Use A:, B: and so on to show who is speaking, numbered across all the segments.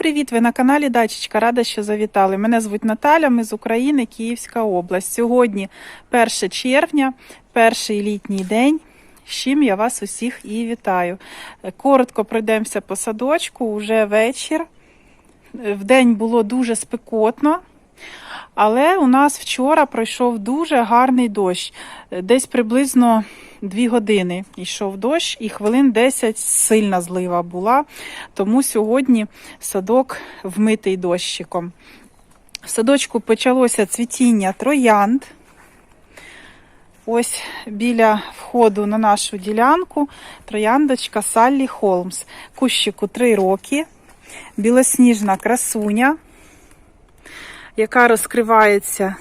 A: Привіт! Ви на каналі Дачечка. Рада, що завітали. Мене звуть Наталя, ми з України, Київська область. Сьогодні 1 червня, перший літній день. З чим я вас усіх і вітаю. Коротко пройдемося по садочку, уже вечір. В день було дуже спекотно, але у нас вчора пройшов дуже гарний дощ. Десь приблизно 2 години йшов дощ, і хвилин 10 сильна злива була. Тому сьогодні садок вмитий дощиком. В садочку почалося цвітіння троянд. Ось біля входу на нашу ділянку трояндочка Саллі Холмс. Кущику 3 роки. Білосніжна красуня, яка розкривається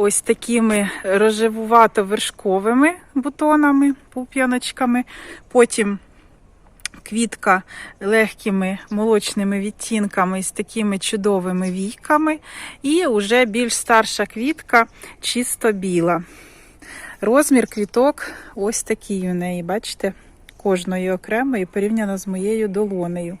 A: ось такими рожевувато-вершковими бутонами, пуп'яночками. Потім квітка легкими молочними відтінками з такими чудовими війками. І вже більш старша квітка, чисто біла. Розмір квіток ось такий у неї, бачите? Кожної окремої порівняно з моєю долонею.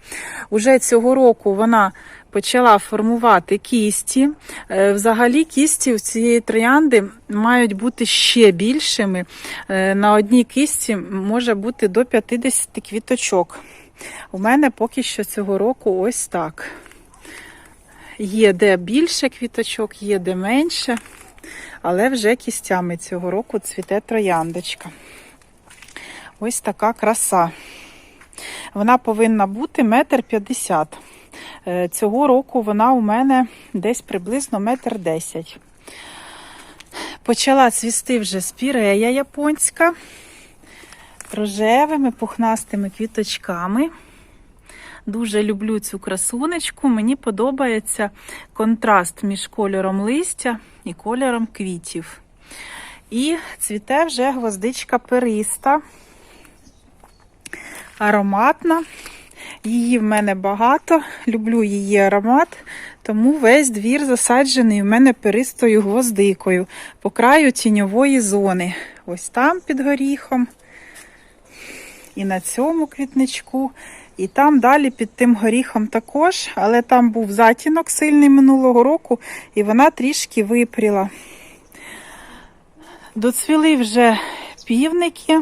A: Уже цього року вона почала формувати кісті. Е, Взагалі, кісті в цієї троянди мають бути ще більшими. Е, На одній кісті може бути до 50 квіточок. У мене поки що цього року ось так. Є де більше квіточок, є де менше, але вже кістями цього року цвіте трояндочка. Ось така краса. Вона повинна бути метр п'ятдесят. Е, Цього року вона у мене десь приблизно метр десять. Почала цвісти вже спірея японська рожевими пухнастими квіточками. Дуже люблю цю красунечку. Мені подобається контраст між кольором листя і кольором квітів. І цвіте вже гвоздичка периста ароматна. Її в мене багато, люблю її аромат, тому весь двір засаджений в мене перистою гвоздикою по краю тіньової зони. Ось там під горіхом, і на цьому квітничку, і там далі під тим горіхом також, але там був затінок сильний минулого року, і вона трішки випріла. Доцвіли вже півники.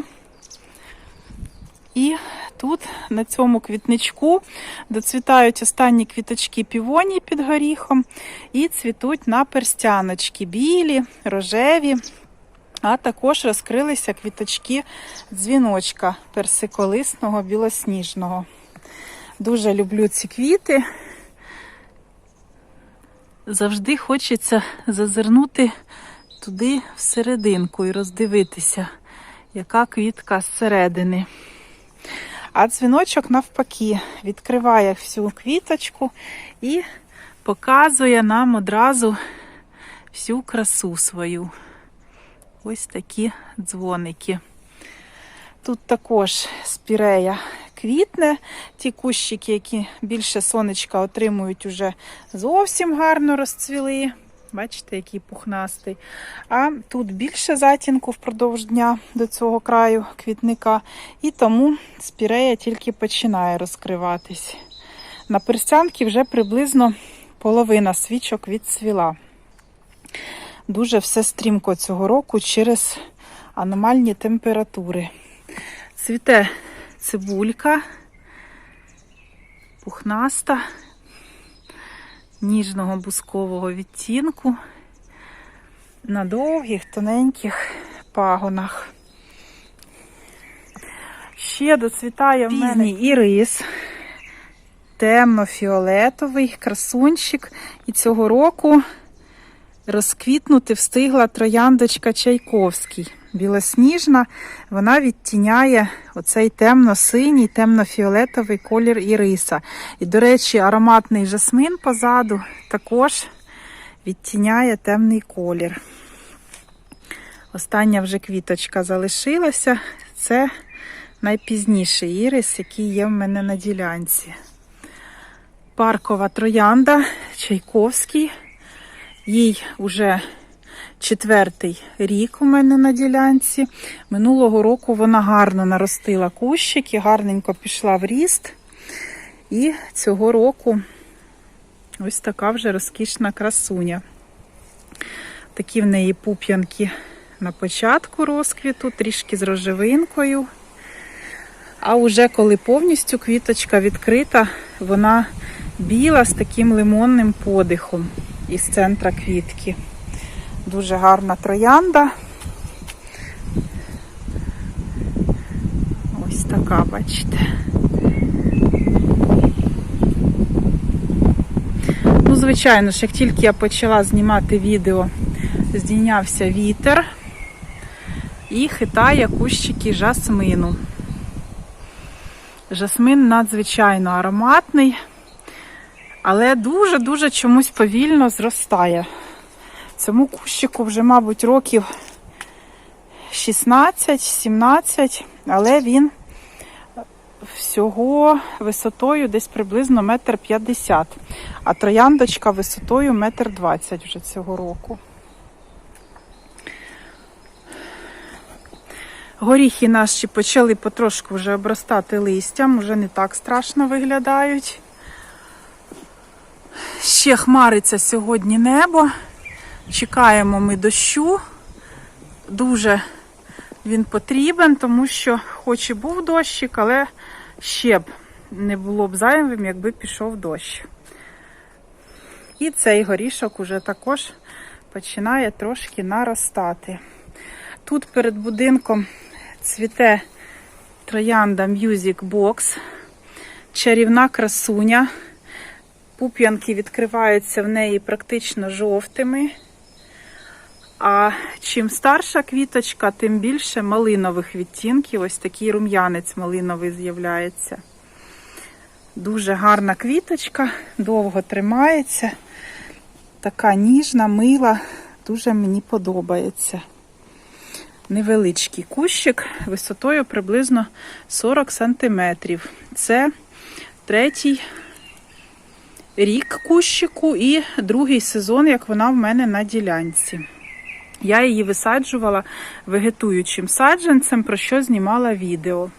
A: І тут, на цьому квітничку, доцвітають останні квіточки півоні під горіхом і цвітуть на перстяночки білі, рожеві, а також розкрилися квіточки дзвіночка персиколисного білосніжного. Дуже люблю ці квіти. Завжди хочеться зазирнути туди всерединку і роздивитися, яка квітка зсередини. А дзвіночок навпаки відкриває всю квіточку і показує нам одразу всю красу свою. Ось такі дзвоники. Тут також спірея квітне. Ті кущики, які більше сонечка отримують, уже зовсім гарно розцвіли. Бачите, який пухнастий. А тут більше затінку впродовж дня до цього краю квітника. І тому спірея тільки починає розкриватись. На перстянки вже приблизно половина свічок відцвіла. Дуже все стрімко цього року через аномальні температури. Цвіте цибулька, пухнаста ніжного бускового відтінку на довгих, тоненьких пагонах. Ще доцвітає в мене ірис, темно-фіолетовий красунчик. І цього року розквітнути встигла трояндочка Чайковський. Білосніжна, вона відтіняє оцей темно-синій, темно-фіолетовий колір іриса. І, до речі, ароматний жасмин позаду також відтіняє темний колір. Остання вже квіточка залишилася. Це найпізніший ірис, який є в мене на ділянці. Паркова троянда Чайковський. Їй вже четвертий рік у мене на ділянці. Минулого року вона гарно наростила кущики, гарненько пішла в ріст. І цього року ось така вже розкішна красуня. Такі в неї пуп'янки на початку розквіту, трішки з рожевинкою. А уже коли повністю квіточка відкрита, вона біла з таким лимонним подихом із центра квітки. Дуже гарна троянда. Ось така, бачите. Ну, звичайно ж, як тільки я почала знімати відео, здійнявся вітер і хитає кущики жасмину. Жасмин надзвичайно ароматний, але дуже-дуже чомусь повільно зростає. Цьому кущику вже, мабуть, років 16-17, але він всього висотою десь приблизно метр п'ятдесят, а трояндочка висотою метр двадцять вже цього року. Горіхи наші почали потрошку вже обростати листям, вже не так страшно виглядають. Ще хмариться сьогодні небо. Чекаємо ми дощу. Дуже він потрібен, тому що хоч і був дощик, але ще б не було б зайвим, якби пішов дощ. І цей горішок уже також починає трошки наростати. Тут перед будинком цвіте троянда Music Box, чарівна красуня. Пуп'янки відкриваються в неї практично жовтими. А чим старша квіточка, тим більше малинових відтінків. Ось такий рум'янець малиновий з'являється. Дуже гарна квіточка, довго тримається. Така ніжна, мила, дуже мені подобається. Невеличкий кущик висотою приблизно 40 см. Це третій рік кущику і другий сезон, як вона в мене на ділянці. Я її висаджувала вегетуючим саджанцем, про що знімала відео.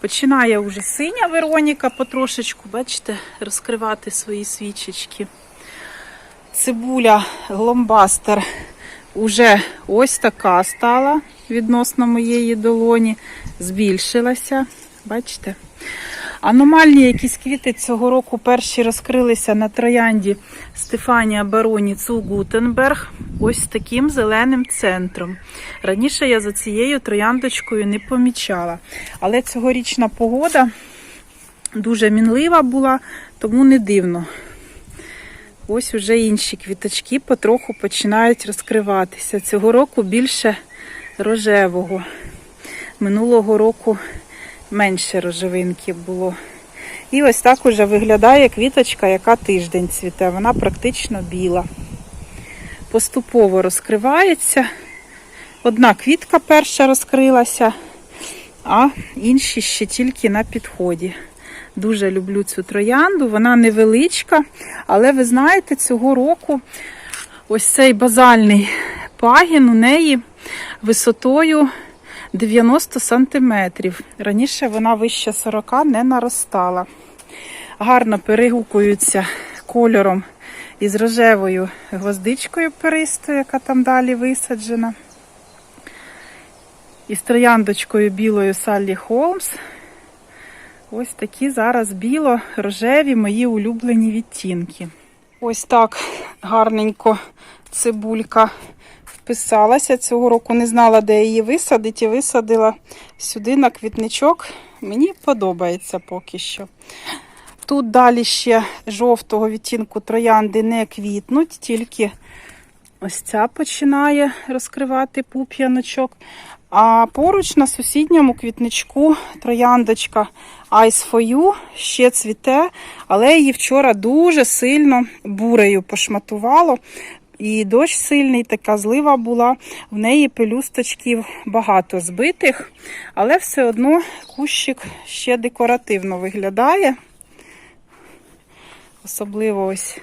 A: Починає вже синя Вероніка потрошечку, бачите, розкривати свої свічечки. Цибуля гломбастер уже ось така стала відносно моєї долоні, збільшилася. Бачите? Аномальні якісь квіти цього року перші розкрилися на троянді Стефанія Бароні Цу Гутенберг ось таким зеленим центром. Раніше я за цією трояндочкою не помічала. Але цьогорічна погода дуже мінлива була, тому не дивно. Ось уже інші квіточки потроху починають розкриватися. Цього року більше рожевого. Минулого року менше рожевинки було. І ось так уже виглядає квіточка, яка тиждень цвіте. Вона практично біла. Поступово розкривається. Одна квітка перша розкрилася, а інші ще тільки на підході. Дуже люблю цю троянду, вона невеличка, але ви знаєте, цього року ось цей базальний пагін у неї висотою 90 сантиметрів. Раніше вона вище 40 не наростала. Гарно перегукуються кольором із рожевою гвоздичкою перистою, яка там далі висаджена. Із трояндочкою білою Саллі Холмс. Ось такі зараз біло-рожеві мої улюблені відтінки. Ось так гарненько цибулька вписалася. Цього року не знала, де її висадити, і висадила сюди на квітничок. Мені подобається поки що. Тут далі ще жовтого відтінку троянди не квітнуть, тільки ось ця починає розкривати пуп'яночок. А поруч на сусідньому квітничку трояндочка Ice for You ще цвіте, але її вчора дуже сильно бурею пошматувало. І дощ сильний, така злива була. В неї пелюсточків багато збитих, але все одно кущик ще декоративно виглядає. Особливо ось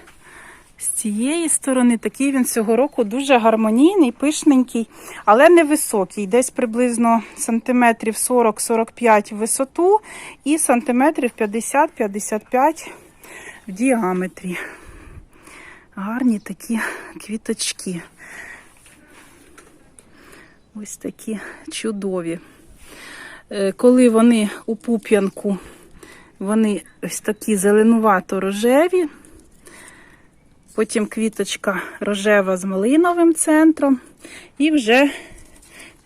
A: З цієї сторони такий він цього року дуже гармонійний, пишненький, але невисокий. Десь приблизно сантиметрів 40-45 в висоту і сантиметрів 50-55 в діаметрі. Гарні такі квіточки. Ось такі чудові. Е, Коли вони у пуп'янку, вони ось такі зеленувато-рожеві. Потім квіточка рожева з малиновим центром. І вже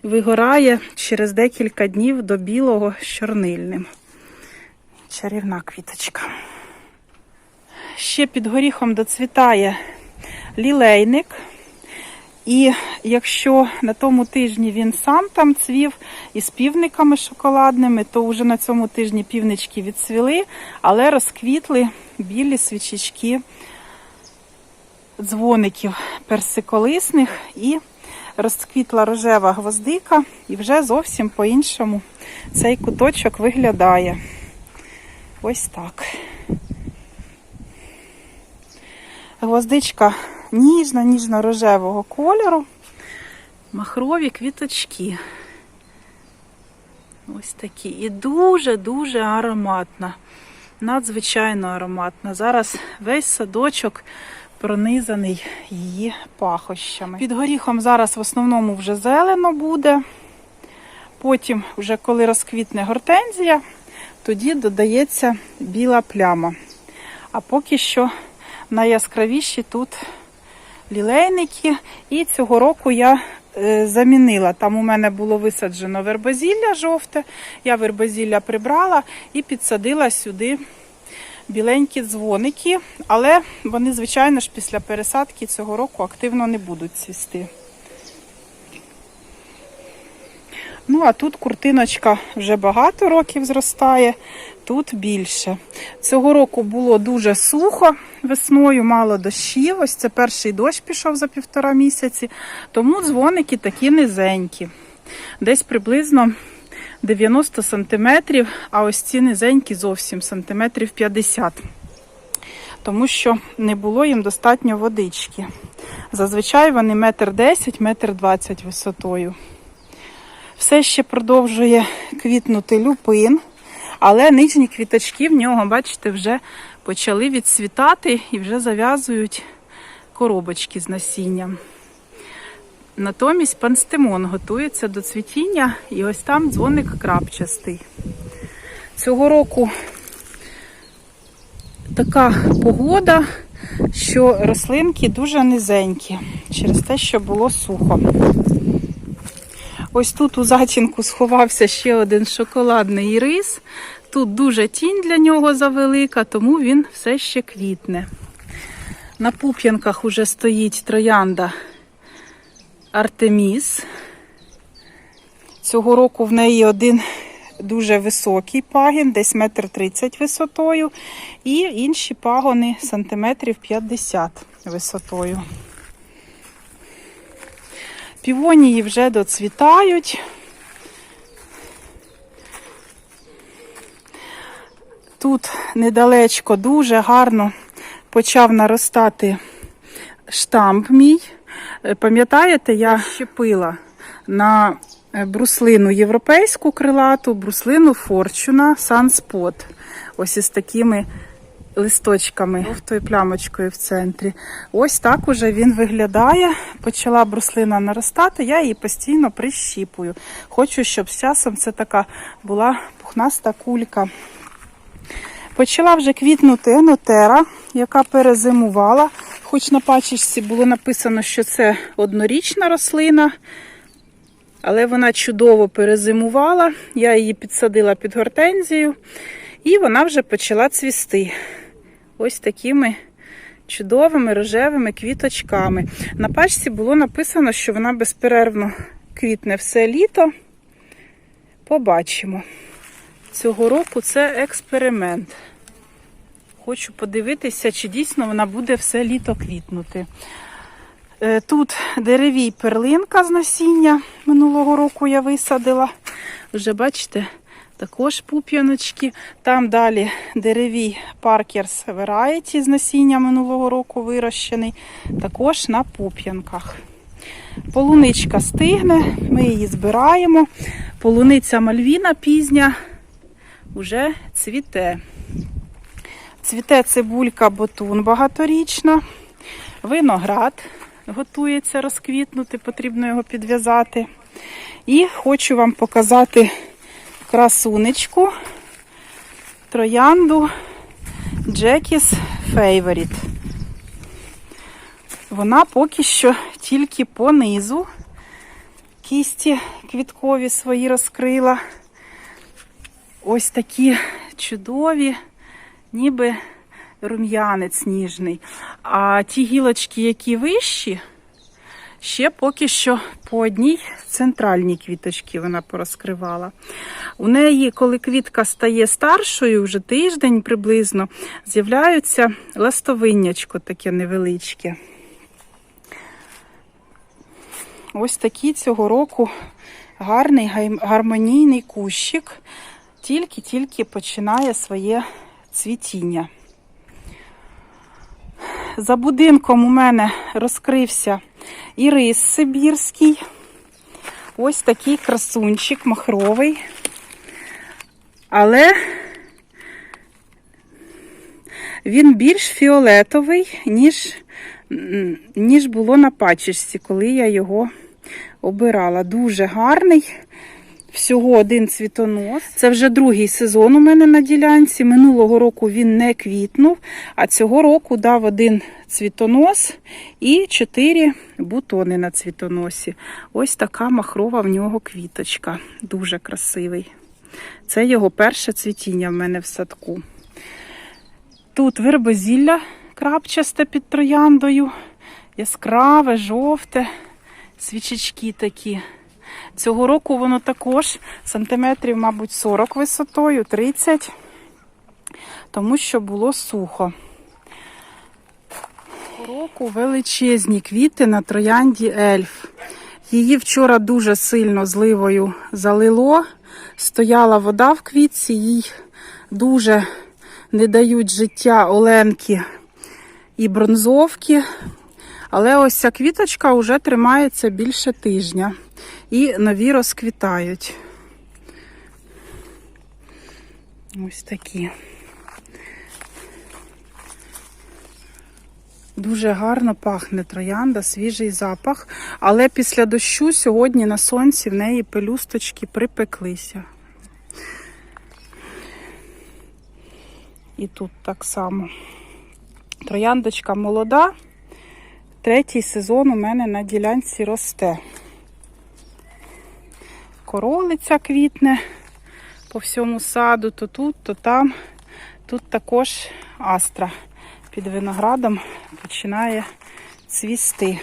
A: вигорає через декілька днів до білого з чорнильним. Чарівна квіточка. Ще під горіхом доцвітає лілейник. І якщо на тому тижні він сам там цвів із півниками шоколадними, то вже на цьому тижні півнички відцвіли, але розквітли білі свічечки дзвоників персиколисних і розквітла рожева гвоздика, і вже зовсім по-іншому цей куточок виглядає. Ось так. Гвоздичка ніжна, ніжно-рожевого кольору. Махрові квіточки. Ось такі. І дуже-дуже ароматна. Надзвичайно ароматна. Зараз весь садочок пронизаний її пахощами. Під горіхом зараз в основному вже зелено буде. Потім, вже коли розквітне гортензія, тоді додається біла пляма. А поки що найяскравіші тут лілейники. І цього року я е, замінила. Там у мене було висаджено вербозілля жовте. Я вербозілля прибрала і підсадила сюди біленькі дзвоники, але вони, звичайно ж, після пересадки цього року активно не будуть цвісти. Ну, а тут куртиночка вже багато років зростає, тут більше. Цього року було дуже сухо весною, мало дощів. Ось це перший дощ пішов за півтора місяці, тому дзвоники такі низенькі. Десь приблизно 90 сантиметрів, а ось ці низенькі зовсім сантиметрів 50. Тому що не було їм достатньо водички. Зазвичай вони метр 10, метр 20 висотою. Все ще продовжує квітнути люпин, але нижні квіточки в нього, бачите, вже почали відцвітати і вже зав'язують коробочки з насінням. Натомість панстемон готується до цвітіння, і ось там дзвоник крапчастий. Цього року така погода, що рослинки дуже низенькі через те, що було сухо. Ось тут у затінку сховався ще один шоколадний рис. Тут дуже тінь для нього завелика, тому він все ще квітне. На пуп'янках уже стоїть троянда Артеміс. Цього року в неї один дуже високий пагін, десь метр тридцять висотою, і інші пагони сантиметрів 50 висотою. Півонії вже доцвітають. Тут недалечко дуже гарно почав наростати штамп мій. Е, Пам'ятаєте, я щепила на е, бруслину європейську крилату, бруслину Форчуна Sunspot. Ось із такими листочками, жовтою плямочкою в центрі. Ось так уже він виглядає. Почала бруслина наростати, я її постійно прищіпую. Хочу, щоб з часом це така була пухнаста кулька. Почала вже квітнути енотера, яка перезимувала. Хоч на пачечці було написано, що це однорічна рослина, але вона чудово перезимувала. Я її підсадила під гортензію, і вона вже почала цвісти. Ось такими чудовими рожевими квіточками. На пачці було написано, що вона безперервно квітне все літо. Побачимо. Цього року це експеримент. Хочу подивитися, чи дійсно вона буде все літо квітнути. Е, Тут деревій перлинка з насіння минулого року я висадила. Вже, бачите, Також пуп'яночки. Там далі деревій Parkers Variety з насіння минулого року вирощений. Також на пуп'янках. Полуничка стигне, ми її збираємо. Полуниця Мальвіна пізня вже цвіте. Цвіте цибулька ботун багаторічна. Виноград готується розквітнути, потрібно його підв'язати. І хочу вам показати красунечку, троянду Jackie's Favorite. Вона поки що тільки по низу. Кісті квіткові свої розкрила. Ось такі чудові, ніби рум'янець ніжний. А ті гілочки, які вищі, ще поки що по одній центральній квіточці вона порозкривала. У неї, коли квітка стає старшою, вже тиждень приблизно, з'являються ластовиннячко таке невеличке. Ось такий цього року гарний гармонійний кущик, тільки-тільки починає своє цвітіння. За будинком у мене розкрився і рис сибірський. Ось такий красунчик махровий. Але він більш фіолетовий, ніж, ніж було на пачечці, коли я його обирала. Дуже гарний. Всього один цвітонос. Це вже другий сезон у мене на ділянці. Минулого року він не квітнув, а цього року дав один цвітонос і чотири бутони на цвітоносі. Ось така махрова в нього квіточка. Дуже красивий. Це його перше цвітіння в мене в садку. Тут вербозілля крапчасте під трояндою, яскраве, жовте, свічечки такі. Цього року воно також сантиметрів, мабуть, 40 висотою, 30, тому що було сухо. Цього року величезні квіти на троянді ельф. Її вчора дуже сильно зливою залило. Стояла вода в квітці, їй дуже не дають життя оленки і бронзовки. Але ось ця квіточка вже тримається більше тижня. І нові розквітають. Ось такі. Дуже гарно пахне троянда, свіжий запах. Але після дощу сьогодні на сонці в неї пелюсточки припеклися. І тут так само. Трояндочка молода. Третій сезон у мене на ділянці росте. Королиця квітне по всьому саду, то тут, то там. Тут також астра під виноградом починає цвісти.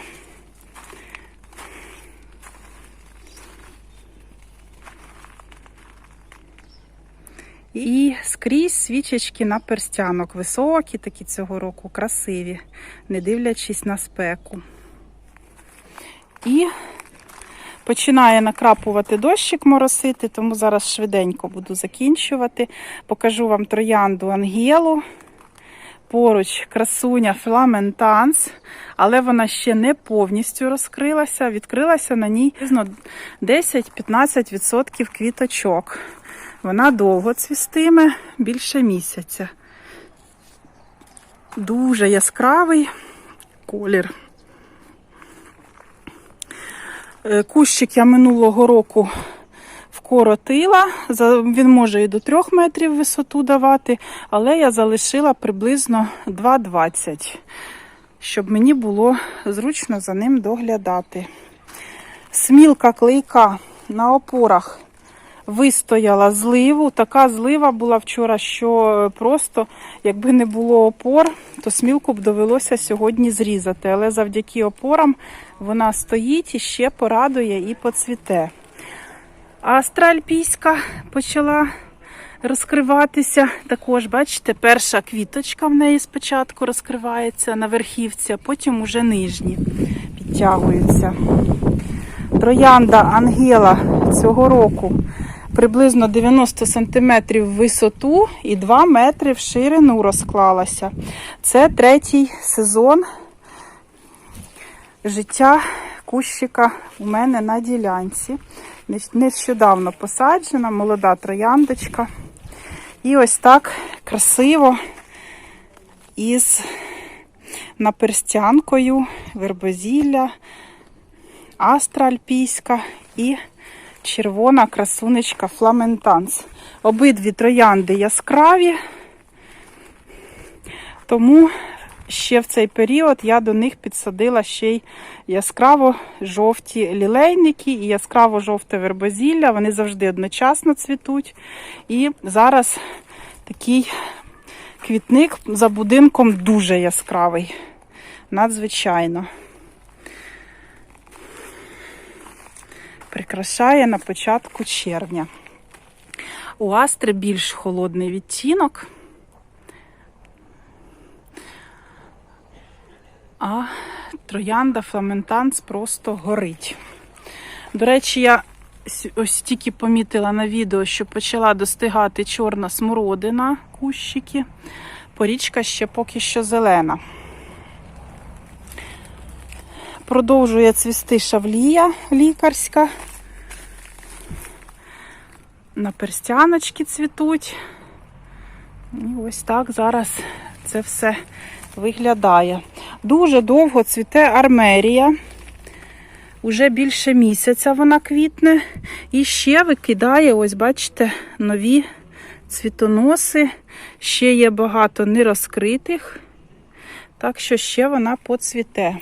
A: І скрізь свічечки на перстянок. Високі, такі цього року, красиві, не дивлячись на спеку. І починає накрапувати дощик моросити, тому зараз швиденько буду закінчувати. Покажу вам троянду Ангелу. Поруч красуня Фламентанс, але вона ще не повністю розкрилася. Відкрилася на ній приблизно 10-15% квіточок. Вона довго цвістиме, більше місяця. Дуже яскравий колір. Е, Кущик я минулого року вкоротила. Він може і до 3 метрів висоту давати, але я залишила приблизно 2,20, щоб мені було зручно за ним доглядати. Смілка клейка на опорах вистояла зливу. Така злива була вчора, що просто, якби не було опор, то смілку б довелося сьогодні зрізати. Але завдяки опорам вона стоїть і ще порадує і поцвіте. Астра альпійська почала розкриватися. Також, бачите, перша квіточка в неї спочатку розкривається на верхівці, а потім уже нижні підтягуються. Троянда Ангела цього року приблизно 90 см в висоту і 2 метри в ширину розклалася. Це третій сезон життя кущика у мене на ділянці. Нещодавно посаджена, молода трояндочка. І ось так красиво із наперстянкою, вербозілля, астра альпійська і червона красунечка фламентанс. Обидві троянди яскраві, тому ще в цей період я до них підсадила ще й яскраво жовті лілейники і яскраво жовте вербозілля. Вони завжди одночасно цвітуть. І зараз такий квітник за будинком дуже яскравий. Надзвичайно. Прикрашає на початку червня. У астри більш холодний відтінок. А троянда фламентанс просто горить. До речі, я ось тільки помітила на відео, що почала достигати чорна смородина кущики. Порічка ще поки що зелена. Продовжує цвісти шавлія лікарська. Наперстяночки цвітуть. І ось так зараз це все виглядає. Дуже довго цвіте армерія. Уже більше місяця вона квітне. І ще викидає, ось бачите, нові цвітоноси. Ще є багато нерозкритих. Так що ще вона поцвіте.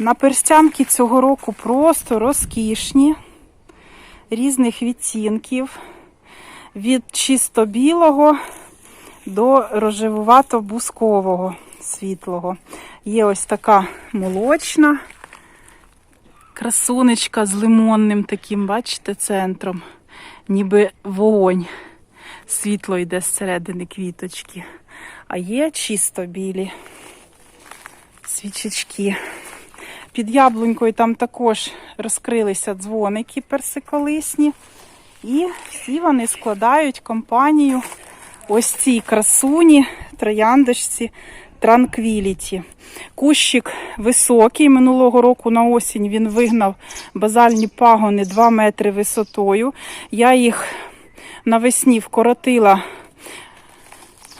A: Наперстянки цього року просто розкішні, різних відтінків. Від чисто білого до рожевувато-бускового світлого. Є ось така молочна красунечка з лимонним таким, бачите, центром. Ніби вогонь. Світло йде зсередини квіточки. А є чисто білі свічечки. Під яблунькою там також розкрилися дзвоники персиколисні. І всі вони складають компанію ось цій красуні, трояндочці Tranquility. Кущик високий. Минулого року на осінь він вигнав базальні пагони 2 метри висотою. Я їх навесні вкоротила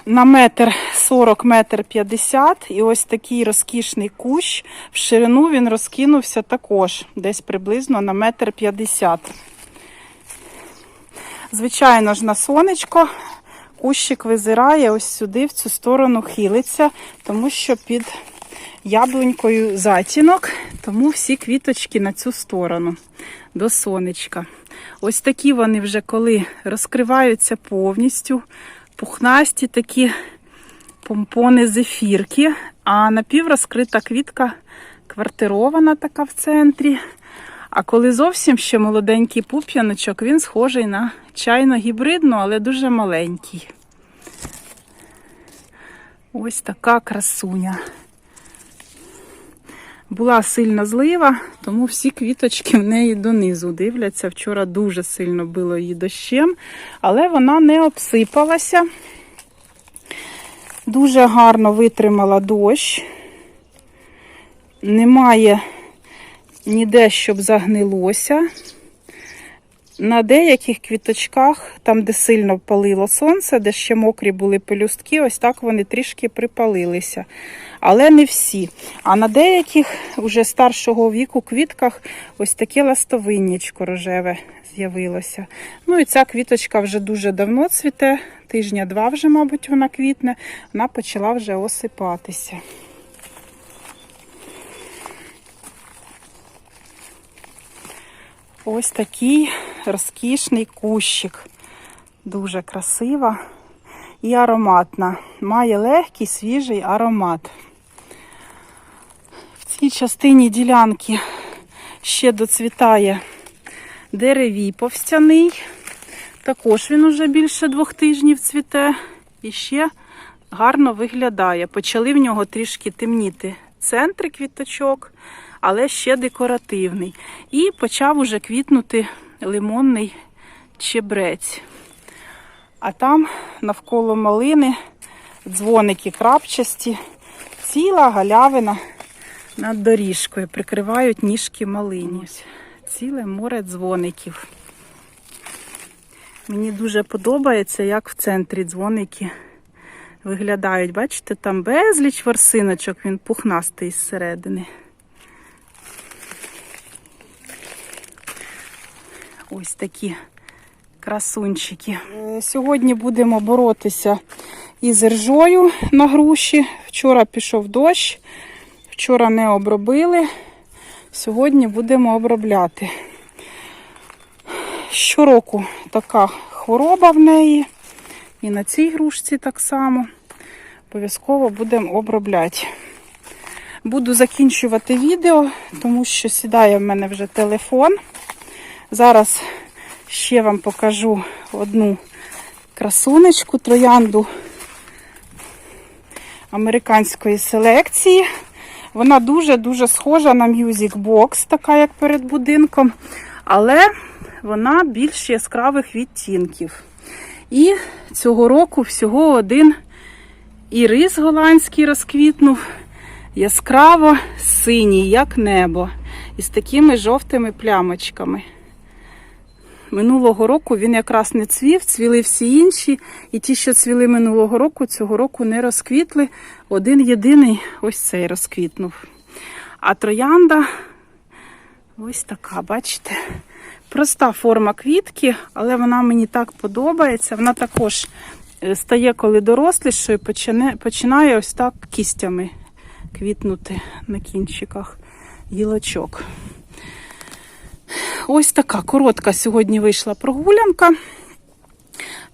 A: на метр 40, метр 50. І ось такий розкішний кущ. В ширину він розкинувся також, десь приблизно на метр 50. Звичайно ж, на сонечко кущик визирає ось сюди, в цю сторону хилиться, тому що під яблунькою затінок, тому всі квіточки на цю сторону до сонечка. Ось такі вони вже коли розкриваються повністю, пухнасті такі помпони зефірки, а напіврозкрита квітка квартирована така в центрі. А коли зовсім ще молоденький пуп'яночок, він схожий на чайно-гібридну, але дуже маленький. Ось така красуня. Була сильна злива, тому всі квіточки в неї донизу дивляться. Вчора дуже сильно било її дощем, але вона не обсипалася. Дуже гарно витримала дощ. Немає ніде, щоб загнилося. На деяких квіточках, там, де сильно палило сонце, де ще мокрі були пелюстки, ось так вони трішки припалилися. Але не всі. А на деяких уже старшого віку квітках ось таке ластовиннячко рожеве з'явилося. Ну і ця квіточка вже дуже давно цвіте, тижня два вже, мабуть, вона квітне, вона почала вже осипатися. Ось такий розкішний кущик. Дуже красива і ароматна. Має легкий свіжий аромат. В цій частині ділянки ще доцвітає деревій повстяний. Також він уже більше двох тижнів цвіте і ще гарно виглядає. Почали в нього трішки темніти центри квіточок, але ще декоративний. І почав уже квітнути лимонний чебрець. А там навколо малини дзвоники крапчасті, ціла галявина над доріжкою. Прикривають ніжки малині. Ціле море дзвоників. Мені дуже подобається, як в центрі дзвоники виглядають. Бачите, там безліч ворсиночок, він пухнастий зсередини. Ось такі красунчики. Сьогодні будемо боротися із ржою на груші. Вчора пішов дощ, вчора не обробили. Сьогодні будемо обробляти. Щороку така хвороба в неї. І на цій грушці так само. Обов'язково будемо обробляти. Буду закінчувати відео, тому що сідає в мене вже телефон. Зараз ще вам покажу одну красунечку, троянду американської селекції. Вона дуже-дуже схожа на Music Box, така як перед будинком, але вона більш яскравих відтінків. І цього року всього один ірис голландський розквітнув яскраво синій, як небо, із такими жовтими плямочками. Минулого року він якраз не цвів, цвіли всі інші, і ті, що цвіли минулого року, цього року не розквітли. Один єдиний ось цей розквітнув. А троянда ось така, бачите? Проста форма квітки, але вона мені так подобається. Вона також е, стає, коли дорослішою, починає, починає ось так кістями квітнути на кінчиках гілочок. Ось така коротка сьогодні вийшла прогулянка.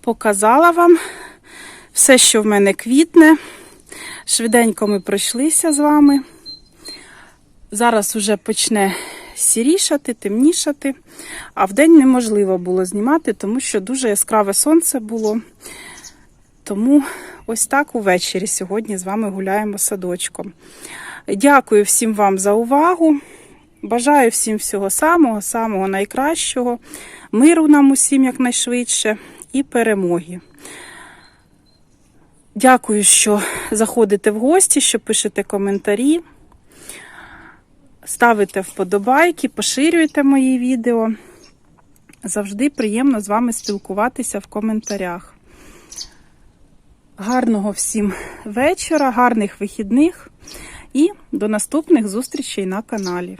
A: Показала вам все, що в мене квітне. Швиденько ми пройшлися з вами. Зараз вже почне сірішати, темнішати, а вдень неможливо було знімати, тому що дуже яскраве сонце було. Тому ось так увечері сьогодні з вами гуляємо садочком. Дякую всім вам за увагу. Бажаю всім всього самого, самого найкращого, миру нам усім якнайшвидше і перемоги. Дякую, що заходите в гості, що пишете коментарі, ставите вподобайки, поширюєте мої відео. Завжди приємно з вами спілкуватися в коментарях. Гарного всім вечора, гарних вихідних і до наступних зустрічей на каналі.